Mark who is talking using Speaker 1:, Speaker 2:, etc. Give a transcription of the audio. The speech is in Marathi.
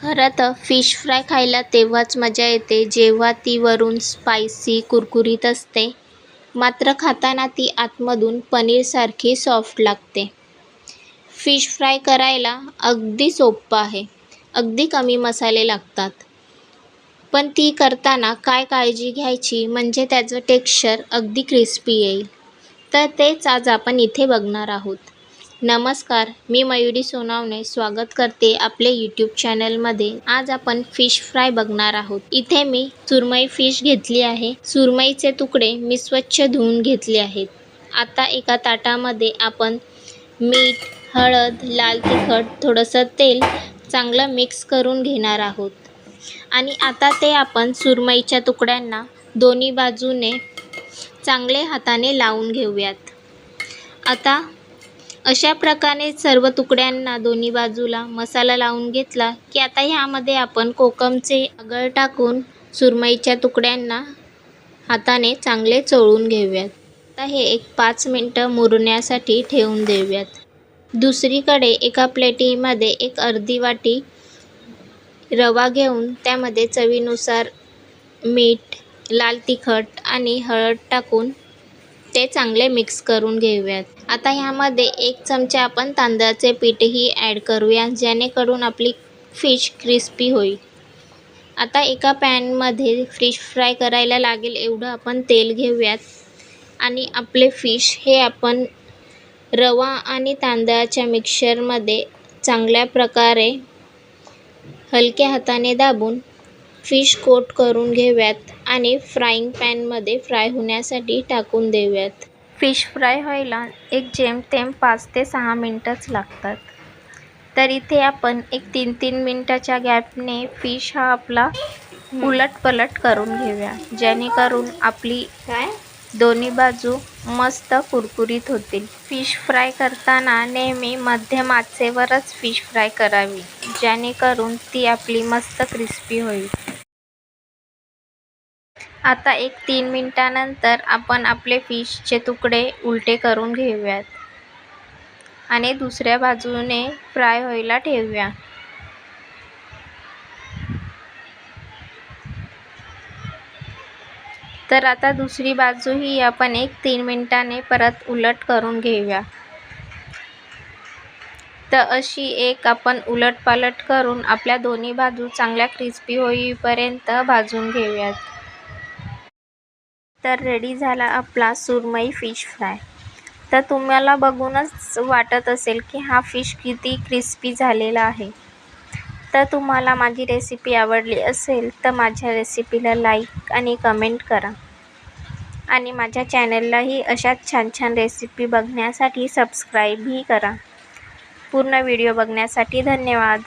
Speaker 1: खरं तर फिश फ्राय खायला तेव्हाच मजा येते जेव्हा ती वरून स्पायसी कुरकुरीत असते. मात्र खाताना ती आतमधून पनीरसारखी सॉफ्ट लागते. फिश फ्राय करायला अगदी सोपं आहे. अगदी कमी मसाले लागतात. पण ती करताना काय काळजी घ्यायची म्हणजे त्याचं टेक्स्चर अगदी क्रिस्पी येईल. तर तेच आज आपण इथे बघणार आहोत. नमस्कार मी मयुरी सोनावणे स्वागत करते आपले यूट्यूब चॅनलमध्ये आज आपण फिश फ्राय बघणार आहोत. इथे मी सुरमई फिश घेतली आहे. सुरमईचे तुकडे मी स्वच्छ धुवून घेतले आहेत. आता एका ताटामध्ये आपण मीठ हळद लाल तिखट थोडंसं तेल चांगलं मिक्स करून घेणार आहोत. आणि आता ते आपण सुरमईच्या तुकड्यांना दोन्ही बाजूने चांगले हाताने लावून घेऊयात. आता अशा प्रकारे सर्व तुकड्यांना दोन्ही बाजूला मसाला लावून घेतला की आता ह्यामध्ये आपण कोकमचे आगळ टाकून सुरमईच्या तुकड्यांना हाताने चांगले चोळून घेऊयात. आता हे एक पाच मिनटं मुरण्यासाठी ठेवून देऊयात. दुसरीकडे एका प्लेटीमध्ये एक अर्धी वाटी रवा घेऊन त्यामध्ये चवीनुसार मीठ लाल तिखट आणि हळद टाकून ते चांगले मिक्स करून घेऊयात. आता ह्यामध्ये एक चमचा आपण तांदळाचे पीठही ॲड करूया जेणेकरून आपली फिश क्रिस्पी होईल. आता एका पॅनमध्ये फिश फ्राय करायला लागेल एवढं आपण तेल घेऊयात. आणि आपले फिश हे आपण रवा आणि तांदळाच्या मिक्सरमध्ये चांगल्या प्रकारे हलक्या हाताने दाबून फिश कोट करून घेऊयात. आणि फ्राईंग पॅनमध्ये फ्राय होण्यासाठी टाकून देऊयात. फिश फ्राय व्हायला एक जेमतेम पाच ते सहा मिनटंच लागतात. तर इथे आपण एक तीन तीन मिनटाच्या गॅपने फिश हा आपला उलटपलट करून घेऊया. जेणेकरून आपली
Speaker 2: काय?
Speaker 1: दोन्ही बाजू मस्त कुरकुरीत होतील. फिश फ्राय करताना नेहमी मध्यम आचेवरच फिश फ्राय करावी. जेणेकरून ती आपली मस्त क्रिस्पी होईल. आता एक तीन मिनटानंतर आपण आपले फिशचे तुकडे उलटे करून घेऊयात. आणि दुसऱ्या बाजूने फ्राय व्हायला ठेवूया. तर आता दुसरी बाजूही आपण एक तीन मिनटाने परत उलट करून घेऊया. तर अशी एक आपण उलटपालट करून आपल्या दोन्ही बाजू चांगल्या क्रिस्पी होईपर्यंत भाजून घेऊयात. तर रेडी झाला आपला सुरमई फिश फ्राय तर तुम्हाला बघूनच वाटत असेल की हा फिश किती क्रिस्पी झालेला आहे. तर तुम्हाला माझी रेसिपी आवडली असेल तर माझ्या रेसिपीला लाईक आणि कमेंट करा. आणि माझ्या चॅनललाही अशाच छान छान रेसिपी बघण्यासाठी सबस्क्राईबही करा. पूर्ण व्हिडिओ बघण्यासाठी धन्यवाद.